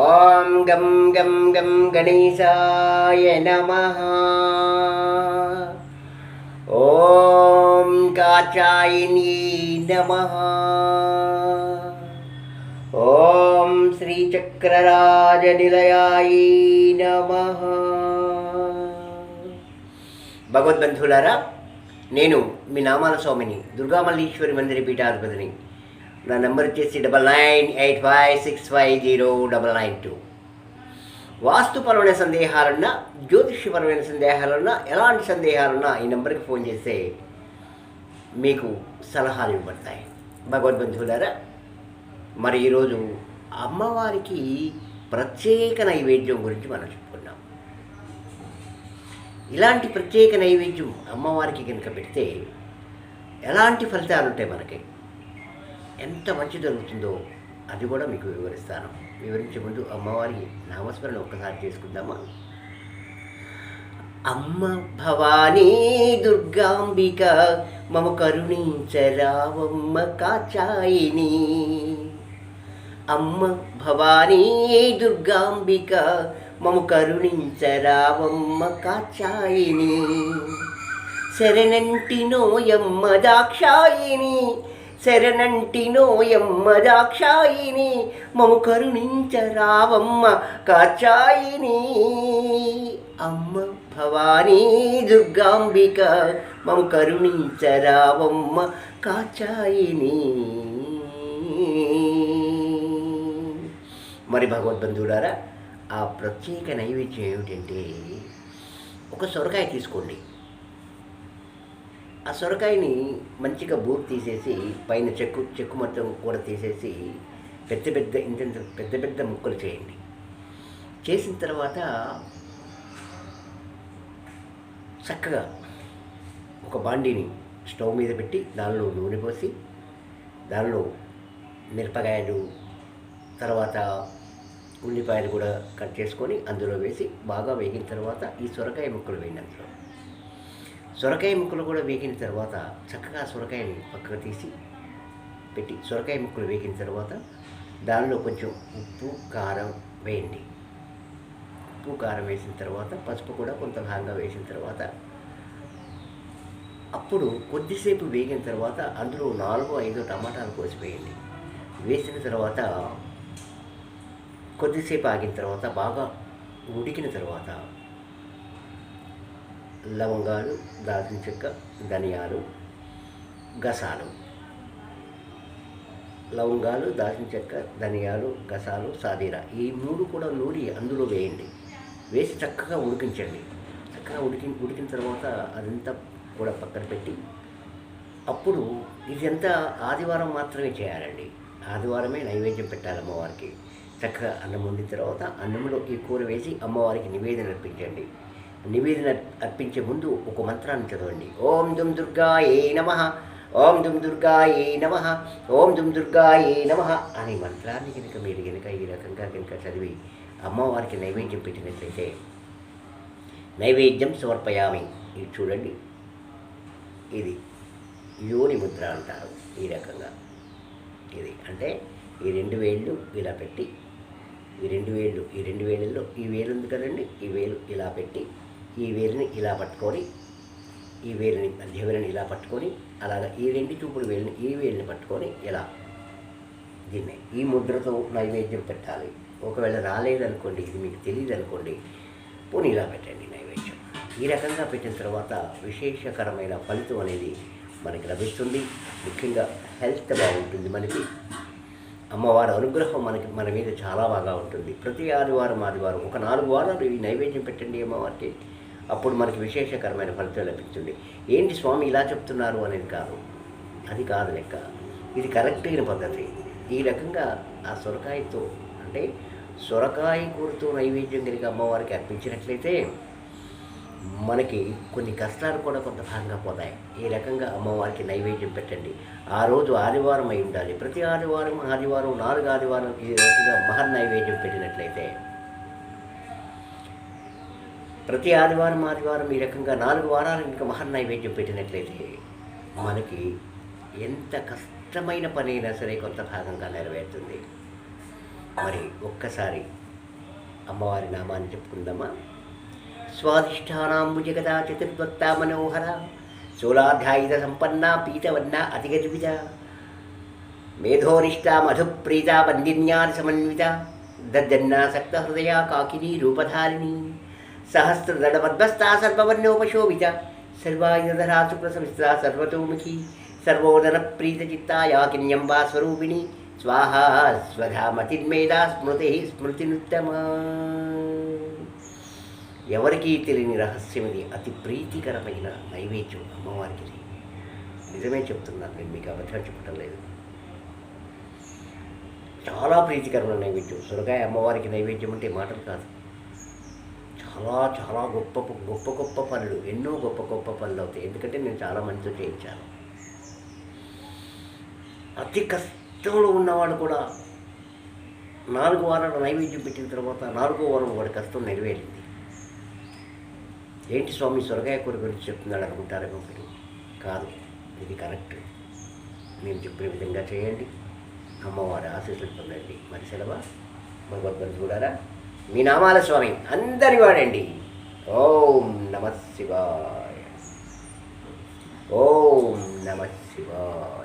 ఓం గం గం గం గణేశాయ నమ. ఓం కాచాయిని నమ. ఓం శ్రీచక్రరాజనిలయాయ నమ. భగవద్బంధువులారా నేను మీ నామాల స్వామిని దుర్గామల్లీశ్వరి మందిర పీఠాధిపతిని నా నెంబర్ వచ్చేసి double nine eight five six five zero double nine two. వాస్తుపరమైన సందేహాలున్నా జ్యోతిష్యపరమైన సందేహాలున్నా ఎలాంటి సందేహాలున్నా ఈ నెంబర్కి ఫోన్ చేస్తే మీకు సలహాలు ఇవ్వబడతాయి. భగవద్బంధువులారా మరి ఈరోజు అమ్మవారికి ప్రత్యేక నైవేద్యం గురించి మనం చెప్పుకున్నాం. ఇలాంటి ప్రత్యేక నైవేద్యం అమ్మవారికి కనుక పెడితే ఎలాంటి ఫలితాలు ఉంటాయి మనకి? ఎంత మంచి జరుగుతుందో అది కూడా మీకు వివరిస్తాను. వివరించే ముందు అమ్మవారి నామస్మరణ ఒక్కసారి చేసుకుందామా? అమ్మ భవానీ దుర్గాంబిక మమ కరుణించరావమ్మ కాచాయిని. అమ్మ భవానీ దుర్గాంబిక మమ కరుణించరావమ్మ కాచాయిని. శరణంటినోయమ్మ దాక్షాయిని శరణంటినోయమ్మ దాక్షాయిని మము కరుణించరావమ్మ కాచాయిని అమ్మ భవానీ దుర్గాంబిక మము కరుణించరావమ్మ కాచాయిని మరి భగవద్బంధువులారా ఆ ప్రత్యేక నైవేద్యం ఏమిటంటే ఒక సొరకాయ తీసుకోండి. ఆ సొరకాయని మంచిగా బూర్ తీసేసి పైన చెక్కు చెక్కు మొత్తం కూడా తీసేసి పెద్ద పెద్ద ఇంత ఇంత పెద్ద పెద్ద ముక్కలు చేయండి. చేసిన తర్వాత చక్కగా ఒక బాండీని స్టవ్ మీద పెట్టి దానిలో నూనె పోసి దానిలో మిరపకాయలు తర్వాత ఉల్లిపాయలు కూడా కట్ చేసుకొని అందులో వేసి బాగా వేగిన తర్వాత ఈ సొరకాయ ముక్కలు వేయండి అందులో. సొరకాయ ముక్కలు కూడా వేగిన తర్వాత చక్కగా సొరకాయని పక్కకు తీసి పెట్టి సొరకాయ ముక్కలు వేగిన తర్వాత దానిలో కొంచెం ఉప్పు కారం వేయండి. ఉప్పు కారం వేసిన తర్వాత పసుపు కూడా కొంత భాగంగా వేసిన తర్వాత అప్పుడు కొద్దిసేపు వేగిన తర్వాత అందులో నాలుగు ఐదు టమాటాలు కోసిపోయండి. వేసిన తర్వాత కొద్దిసేపు ఆగిన తర్వాత బాగా ఉడికిన తర్వాత లవంగాలు దాల్చిన చెక్క ధనియాలు గసాలు. లవంగాలు దాల్చిన చెక్క ధనియాలు గసాలు సాదీరా ఈ మూడు కూడా నూరి అందులో వేయండి. వేసి చక్కగా ఉడికించండి. చక్కగా ఉడికి ఉడికిన తర్వాత అదంతా కూడా పక్కన పెట్టి అప్పుడు ఇదంతా ఆదివారం మాత్రమే చేయాలండి. ఆదివారమే నైవేద్యం పెట్టాలి అమ్మవారికి. చక్కగా అన్నం వండిన తర్వాత అన్నంలో ఈ కూర వేసి అమ్మవారికి నివేదన అర్పించండి. నివేదన అర్పించే ముందు ఒక మంత్రాన్ని చదవండి. ఓం దుమ్ దుర్గాయే నమ. ఓం దుమ్ ఏ నమ. ఓం దుమ్ దుర్గాయే నమ అనే మంత్రాన్ని కనుక మీరు కనుక ఈ రకంగా కనుక చదివి అమ్మవారికి నైవేద్యం పెట్టినట్లయితే నైవేద్యం సమర్పయామి. ఇది చూడండి. ఇది యోని ముద్ర అంటారు ఈ రకంగా. ఇది అంటే ఈ రెండు వేళ్ళు ఇలా పెట్టి ఈ రెండు వేళ్ళు ఈ రెండు వేళ్ళల్లో ఈ వేలు ఉంది కదండి ఈ వేలు ఇలా పెట్టి ఈ వేలిని ఇలా పట్టుకొని ఈ వేలిని మధ్య వేలిని ఇలా పట్టుకొని అలాగా ఈ రెండు చూపుడు వేలిని ఈ వేలిని పట్టుకొని ఇలా దీన్ని ఈ ముద్రతో నైవేద్యం పెట్టాలి. ఒకవేళ రాలేదనుకోండి ఇది మీకు తెలియదు అనుకోండి పోనీ ఇలా పెట్టండి నైవేద్యం. ఈ రకంగా పెట్టిన తర్వాత విశేషకరమైన ఫలితం అనేది మనకి లభిస్తుంది. ముఖ్యంగా హెల్త్ బాగుంటుంది మనకి. అమ్మవారి అనుగ్రహం మనకి మన మీద చాలా బాగా ఉంటుంది. ప్రతి ఆదివారం ఆదివారం ఒక నాలుగు వారాలు ఈ నైవేద్యం పెట్టండి అమ్మవారికి. అప్పుడు మనకి విశేషకరమైన ఫలితం లభిస్తుంది ఏంటి స్వామి ఇలా చెప్తున్నారు అనేది కాదు. అది కాదు లెక్క. ఇది కరెక్ట్ అయిన పద్ధతి. ఈ రకంగా ఆ సొరకాయతో అంటే సొరకాయ కూరతో నైవేద్యం కలిగి అమ్మవారికి అర్పించినట్లయితే మనకి కొన్ని కష్టాలు కూడా కొంత భాగంగా పోతాయి. ఈ రకంగా అమ్మవారికి నైవేద్యం పెట్టండి. ఆ రోజు ఆదివారం అయి ఉండాలి. ప్రతి ఆదివారం ఆదివారం నాలుగు ఆదివారం ఈ రకంగా మహర్ నైవేద్యం పెట్టినట్లయితే ప్రతి ఆదివారం ఆదివారం ఈ రకంగా నాలుగు వారాలు ఇంకా మహర్ నైవేద్యం పెట్టినట్లయితే మనకి ఎంత కష్టమైన పని అయినా సరే కొంత భాగంగా నెరవేరుతుంది. మరి ఒక్కసారి అమ్మవారి నామాన్ని చెప్పుకుందామా? స్వాదిష్టానాంబు జగదా చతుర్భక్త మనోహర శూలాధ్యాయుధ సంపన్న పీతవన్న అతిగతివిద మేధోనిష్ట మధుప్రీత బంధిన్యాన్ సమన్విత దద్దన్నాసక్త హృదయ కాకిని రూపధారిణి సహస్రదళమద్భస్తా సర్వవర్ణోపశోభిత. సర్వాయుధరా శుక్లసమిస్తా సర్వతోముఖి. సర్వోదర ప్రీతచిత్తా స్వరూపిణి. స్వాహా స్వధామతిర్మేధా స్మృతి స్మృతినుత్తమా. ఎవరికీ తెలియని రహస్యం ఇది. అతి ప్రీతికరమైన నైవేద్యం అమ్మవారికి నిజమే చెప్తున్నాను నేను మీకు అబద్ధం చెప్పడం లేదు. చాలా ప్రీతికరమైన నైవేద్యం. సొరకాయ అమ్మవారికి నైవేద్యం అంటే మాటలు కాదు. చాలా చాలా గొప్ప గొప్ప గొప్ప పనులు. ఎన్నో గొప్ప గొప్ప పనులు అవుతాయి. ఎందుకంటే నేను చాలా మందితో చేయించాను. అతి కష్టంలో ఉన్నవాడు కూడా నాలుగు వారాలు నైవేద్యం పెట్టిన తర్వాత నాలుగో వారం వాడి కష్టం నెరవేరింది. ఏంటి స్వామి సొరకాయ కూర గురించి చెప్తున్నాడు అనుకుంటారేమో మీరు కాదు. ఇది కరెక్ట్. నేను చెప్పిన విధంగా చేయండి. అమ్మవారి ఆశీస్సులు పొందండి. మరి సెలవా. భగవద్గీత చూడారా మీ నామాల స్వామి అందరి వాడండి. ఓం నమ శివాయ. ఓం నమ శివాయ.